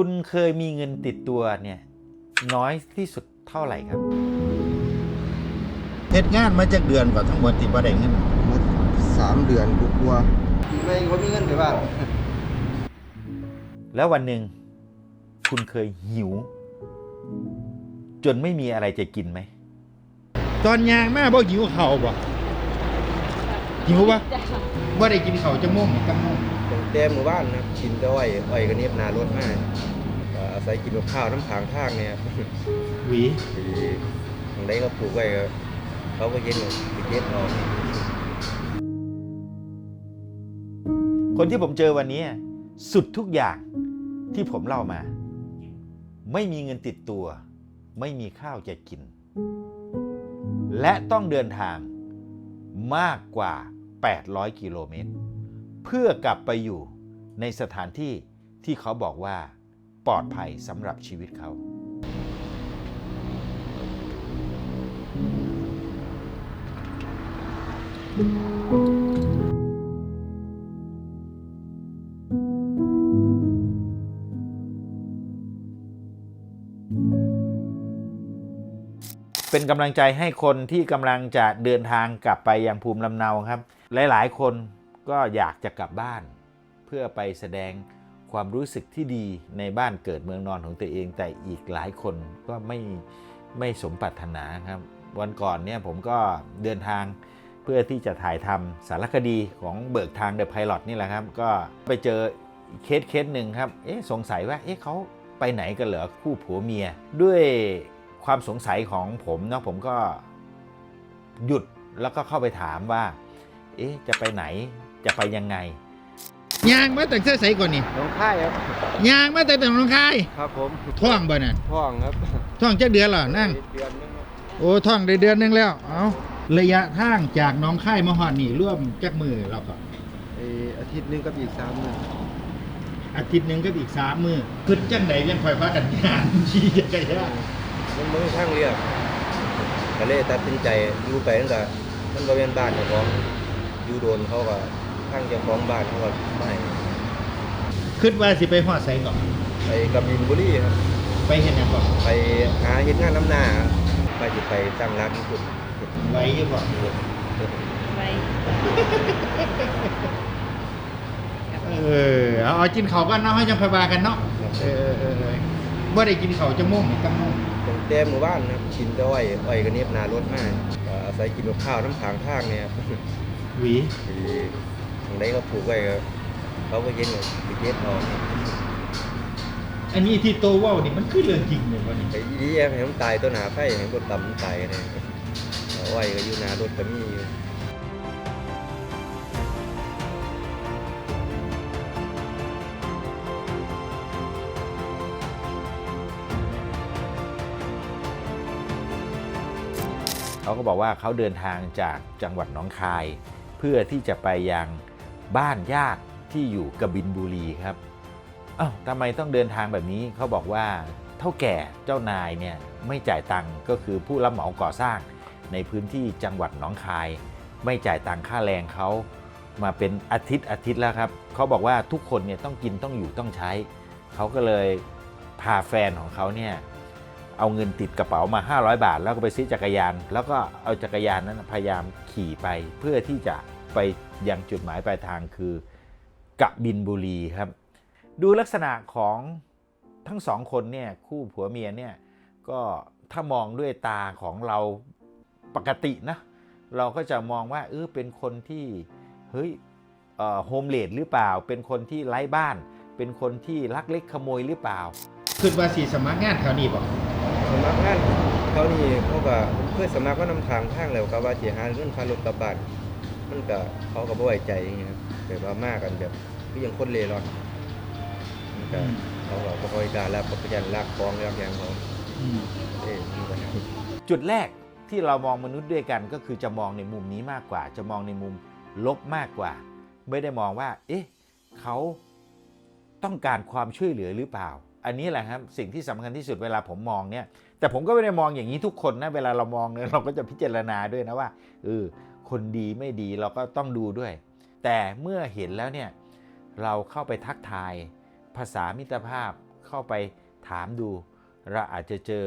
คุณเคยมีเงินติดตัวเนี่ยน้อยที่สุดเท่าไหร่ครับเฮ็ดงานมาจากเดือนก่อนทั้งหมดที่บ่ได้เงินมาสามเดือนกกลัวๆไม่ก็มีเงินไปบ้างแล้ววันหนึ่งคุณเคยหิว จนไม่มีอะไรจะกินไหม ตอนยางมาบ่หิวข้าวบ่หิวบ่บ่ได้กินข้าวจังม่วงจังม่วงตั้ง แต่หมู่บ้านนะครับกินแต่อ้อยอ้อยก็เนียบหนารถมากก็อาศัยกินกับข้าวน้ำผางทางเนี่ยหวีที่ทางใดก็ปลูกไว้ก็เขาก็เย็นเลยไปเก็บเอาคนที่ผมเจอวันนี้สุดทุกอย่างที่ผมเล่ามา ไม่มีเงินติดตัว ไม่มีข้าวจะกิน และต้องเดินทางมากกว่า 800 กิโลเมตร เพื่อกลับไปอยู่ในสถานที่ที่เขาบอกว่าปลอดภัยสำหรับชีวิตเขา เป็นกำลังใจให้คนที่กำลังจะเดินทางกลับไปยังภูมิลำเนาครับ หลาย ๆ คน ก็อยากจะกลับบ้าน เพื่อไปแสดงความรู้สึกที่ดีในบ้านเกิดเมืองนอนของตัวเอง แต่อีกหลายคนก็ไม่ไม่สมปรารถนาครับ วันก่อนเนี่ยผมก็เดินทางเพื่อที่จะถ่ายทำสารคดีของเบิกทางเดอะไพลอตนี่แหละครับ ก็ไปเจอเคสเคสหนึ่งครับ เอ๊ะสงสัยว่าเอ๊ะเขาไปไหนกันเหรอคู่ผัวเมีย ด้วยความสงสัยของผมเนาะผมก็หยุดแล้วก็เข้าไปถามว่า เอ๊ะจะไปไหน จะไปยังไงยางมาตั้งแต่ไสก่อนนี่น้องค่ายครับยางมาตั้งแต่หนองคายครับผมท้องบ่นั่นท้องครับท้องจักเดือนเหรอนั่งเดือนนึงครับโอ้ท้องได้เดือนหนึงแล้วเอาระยะทางจากหน้องค่ายมาฮอดนี่ร่วมจักมือเราก็ไออาทิตย์หนึงกับอีกสามมื้ออาทิตย์หนึงก็อีกสามมือขึ้นจังไหนยังคอยพากันงานขี่จักรยานมันบ่มีทางเลือกก็เลยตัดสินใจอยู่ไปตั้งแต่มันบ่แม่นบ้านเจ้าของอยู่โดนเขาก็ ทางเจ้าของบ้านเขาก็ไม่คิดว่าสิไปฮอดไสก่อนไปกบินบุรีครับ ไปเฮ็ดหยังก่อนไปหาเฮ็ดงานน้ำหน้าครับไปสิไปตั้งร้านที่สุดไว้อยู่บ่ไว้เออเอาเอากินข้าวกันเนาะให้จังค่อยว่ากันเนาะเออเออเออบ่ได้กินข้าวจังม่วงจังม่วงตั้งแต่หมู่บ้านนะครับกินแต่อ้อยอ้อยก็เนียบหนารถมากก็อาศัยกินกับข้าวน้ำผางทางเนี่ยหวีที่ ทางใดก็ปลูกไว้ก็เขาก็เย็นเลยไปเก็บเอาอันนี้ที่โตเว้านี่มันคือเรื่องจริงเลยบ่นี่ไอ้อีนี่ให้มันตายตัวหนาไฟให้มันตำมันตายเนี่ยอ้อยก็อยู่หนารถก็มีอยู่เขาก็บอกว่าเขาเดินทางจากจังหวัดหนองคาย เพื่อที่จะไปยัง บ้านญาติที่อยู่กบินบุรีครับอ้าวทำไมต้องเดินทางแบบนี้เขาบอกว่าเท่าแก่เจ้านายเนี่ยไม่จ่ายตังค์ก็คือผู้รับเหมาก่อสร้าง ในพื้นที่จังหวัดหนองคาย ไม่จ่ายตังค่าแรงเขามาเป็นอาทิตย์อาทิตย์แล้วครับเขาบอกว่าทุกคนเนี่ยต้องกินต้องอยู่ต้องใช้ เขาก็เลยพาแฟนของเขาเนี่ยเอาเงินติดกระเป๋ามา 500 บาท แล้วก็ไปซื้อจักรยาน แล้วก็เอาจักรยานนั้นพยายามขี่ไปเพื่อที่จะ ไปยังจุดหมายปลายทางคือกะบินบุรีครับ ดูลักษณะของทั้งสองคนเนี่ยคู่ผัวเมียเนี่ยก็ถ้ามองด้วยตาของเราปกตินะเราก็จะมองว่าเออเป็นคนที่เฮ้ยโฮมเลดหรือเปล่า เป็นคนที่ไร้บ้าน เป็นคนที่ลักเล็กขโมยหรือเปล่าคิดว่าสิสมัครงานแถวนี้บ่สมัครงานเขานี่เขาก็เคยสมัครว่านำทางทางแล้วก็ว่าสิหาเงินค่ารถกลับบ้าน มันก็เขาก็บ่ไว้ใจอย่างเงี้ยครับแบบว่ามากันแบบคือยังคนเล่ร่อนมันก็เขาก็บ่ค่อยกล้ารับก็พยันลากของรับหยังเขาอืมเอ้ยมีปัญหาจุดแรกที่เรามองมนุษย์ด้วยกันก็คือจะมองในมุมนี้มากกว่า จะมองในมุมลบมากกว่า ไม่ได้มองว่า เอ๊ะเขาต้องการความช่วยเหลือหรือเปล่า อันนี้แหละครับสิ่งที่สำคัญที่สุดเวลาผมมองเนี่ย แต่ผมก็ไม่ได้มองอย่างนี้ทุกคนนะเวลาเรามองเนี่ยเราก็จะพิจารณาด้วยนะว่าเออคนดีไม่ดีเราก็ต้องดูด้วย แต่เมื่อเห็นแล้วเนี่ยเราเข้าไปทักทาย ภาษามิตรภาพเข้าไปถามดู เราอาจจะเจอ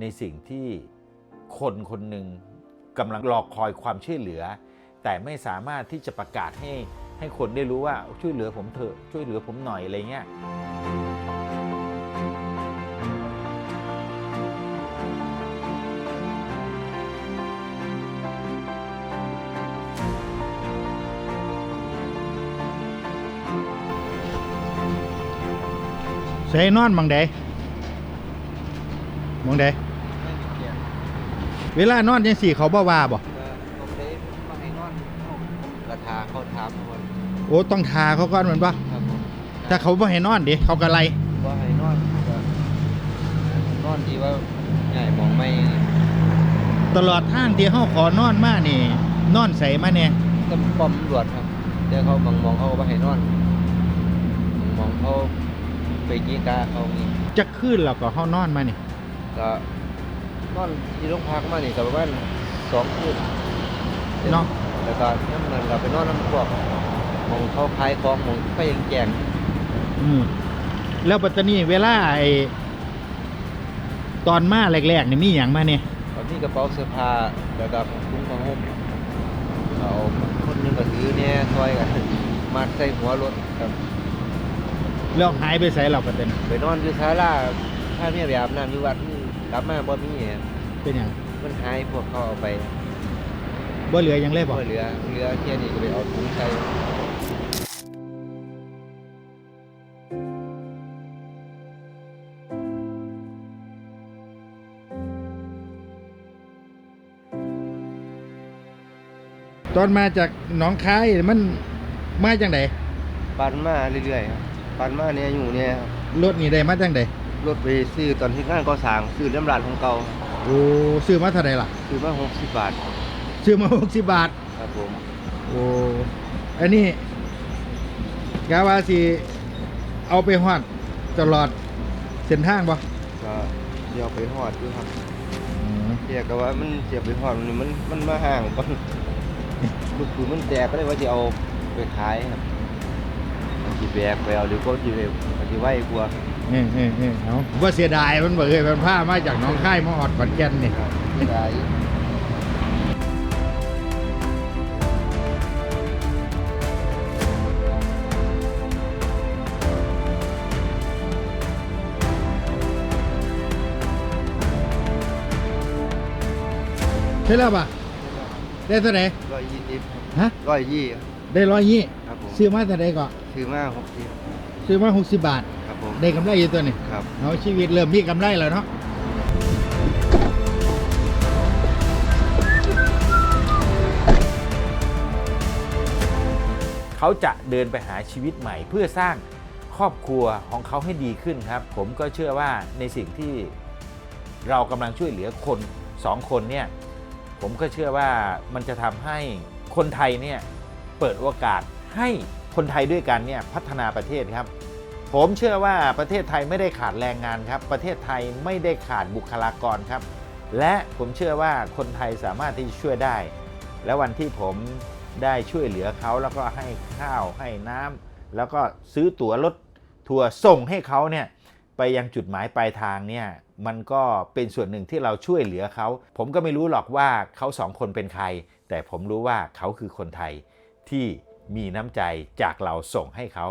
ในสิ่งที่คนคนหนึ่งกำลังรอคอยความช่วยเหลือ แต่ไม่สามารถที่จะประกาศให้ให้คนได้รู้ว่าช่วยเหลือผมเถอะช่วยเหลือผมหน่อยอะไรเงี้ย ใส่นอนบังใดบังใดเวลานอนจังสี่เขาบ่ว่าบ่ผมได้มาให้นอนกระทาเขาถามคนโอ้ต้องทาเขาก่อนแมันบ่ครับผมถ้าเขาบ่ให้นอนดิเขาก็ไล่ว่าให้นอนก็นอนดีว่าใหญ่มองไม่ ตลอดทางที่เฮาขอนอนมานี่ นอนใส่มาเนี่ยก็ป้อมตำรวจครับเดี๋ยวเขาบางมองเขาก็บ่ให้นอนบางมองเขา ไปกีกาเขานี่จะขึ้นแล้วก็เฮานอนมานี่ก็นอนที่โรงพักมานี่ก็ประมาณสองคืนเนาะแล้วก็น้ำนั้นก็ไปนอนน้ำพวกมองเขาขายของมองไฟยังแจงอืมแล้วปัตตานีเวลาไอ้ตอนมาแรกๆนี่มีหยังมาเนี่ยตอนนี้กระเป๋าเสื้อผ้าแล้วก็ถุงผ้าห่มเอาคนหนึงก็ถือเนี่ยซอยกันมัดใส่หัวรถครับ แล้วหายไปใส่เราปัตตานีไปนอนอยู่ศาลาถ้าเมียไปอาบน้ำอยู่วัดนี่กลับมาบ่มีอะเป็นหยังมันหายพวกเขาเอาไปบ่เหลือหยังเลยบ่บ่เหลือเหลือแค่นี้ก็ไปเอาถุงใส่ตอนมาจากหนองคายมันมาจังไดปั่นมาเรื่อยๆครับ ปั่นมาเนี่ยอยู่เนี่ยครับรถนี่ได้มาจังไดรถไปซื้อตอนที่งานก่อสร้างซื้อน้ำร้านของเก่าโอ้ซื้อมาเท่าไหร่ล่ะ ซื้อมา60บาท ซื้อมา60บาท ครับผม โอ้อันนี้กาว่าสิเอาไปฮอดตลอดเส้นทางบ่ก็เดี๋ยวไปฮอดอยู่ครับเรียกก็ว่ามันเสียไปฮอดมันมันมันมาห่างก่อนลูกปืนมันแตกก็เลยว่าจะเอาไปขายครับ มันสิแบกไปเอาหรือก็สิไปมันสิไว้กลัวเออเออเออเอาว่าเสียดายมันบ่เคยมันผ้ามาจากหน้องค่ายมาฮอดขอนแก่นนี่ครับสิได้ใช่แล้วป่ะได้เท่าไหร่ร้อยยี่สิบฮะร้อยยี่ ได้ร้อยยี่ครับผมซื้อมาเท่าไหร่ก็ซื้อมาหกสิบซื้อมา60บาท ครับผมได้กำไรอยู่ตัวนี้ครับเอาชีวิตเริ่มมีกำไรแล้วเนาะเขาจะเดินไปหาชีวิตใหม่ เพื่อสร้างครอบครัวของเขาให้ดีขึ้นครับ ผมก็เชื่อว่าในสิ่งที่เรากำลังช่วยเหลือคนสองคนเนี่ยผมก็เชื่อว่ามันจะทำให้คนไทยเนี่ย เปิดโอกาสให้คนไทยด้วยกันเนี่ยพัฒนาประเทศครับ ผมเชื่อว่าประเทศไทยไม่ได้ขาดแรงงานครับ ประเทศไทยไม่ได้ขาดบุคลากรครับ และผมเชื่อว่าคนไทยสามารถที่จะช่วยได้ และวันที่ผมได้ช่วยเหลือเขาแล้วก็ให้ข้าวให้น้ำแล้วก็ซื้อตั๋วรถทัวร์ส่งให้เขาเนี่ยไปยังจุดหมายปลายทางเนี่ยมันก็เป็นส่วนหนึ่งที่เราช่วยเหลือเขา ผมก็ไม่รู้หรอกว่าเขาสองคนเป็นใคร แต่ผมรู้ว่าเขาคือคนไทย ที่มีน้ำใจจากเราส่งให้เขา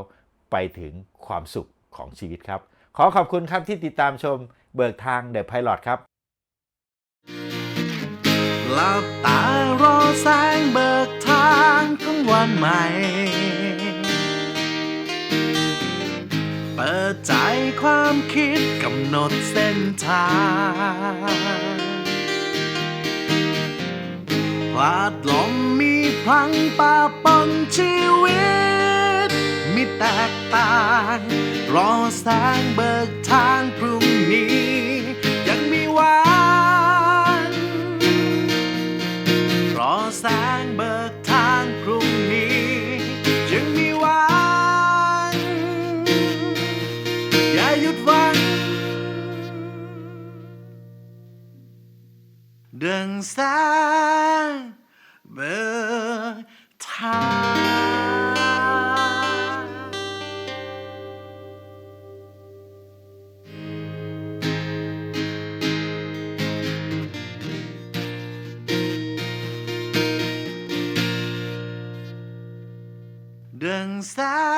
ไปถึงความสุขของชีวิตครับ ขอขอบคุณครับที่ติดตามชมเบิกทางเดอะไพลอตครับหลับตารอแสงเบิกทางของวันใหม่ เปิดใจความคิดกำหนดเส้นทางพลาดหลงมี ลังป่าปนชีวิต มีแตกต่าง รอแสงเบิกทางพรุ่งนี้ ยังมีหวันรอแสงเบิกทางพรุ่งนี้ ยังมีหวันอย่าหยุดหวังเดินแสงเบิก tha đường xa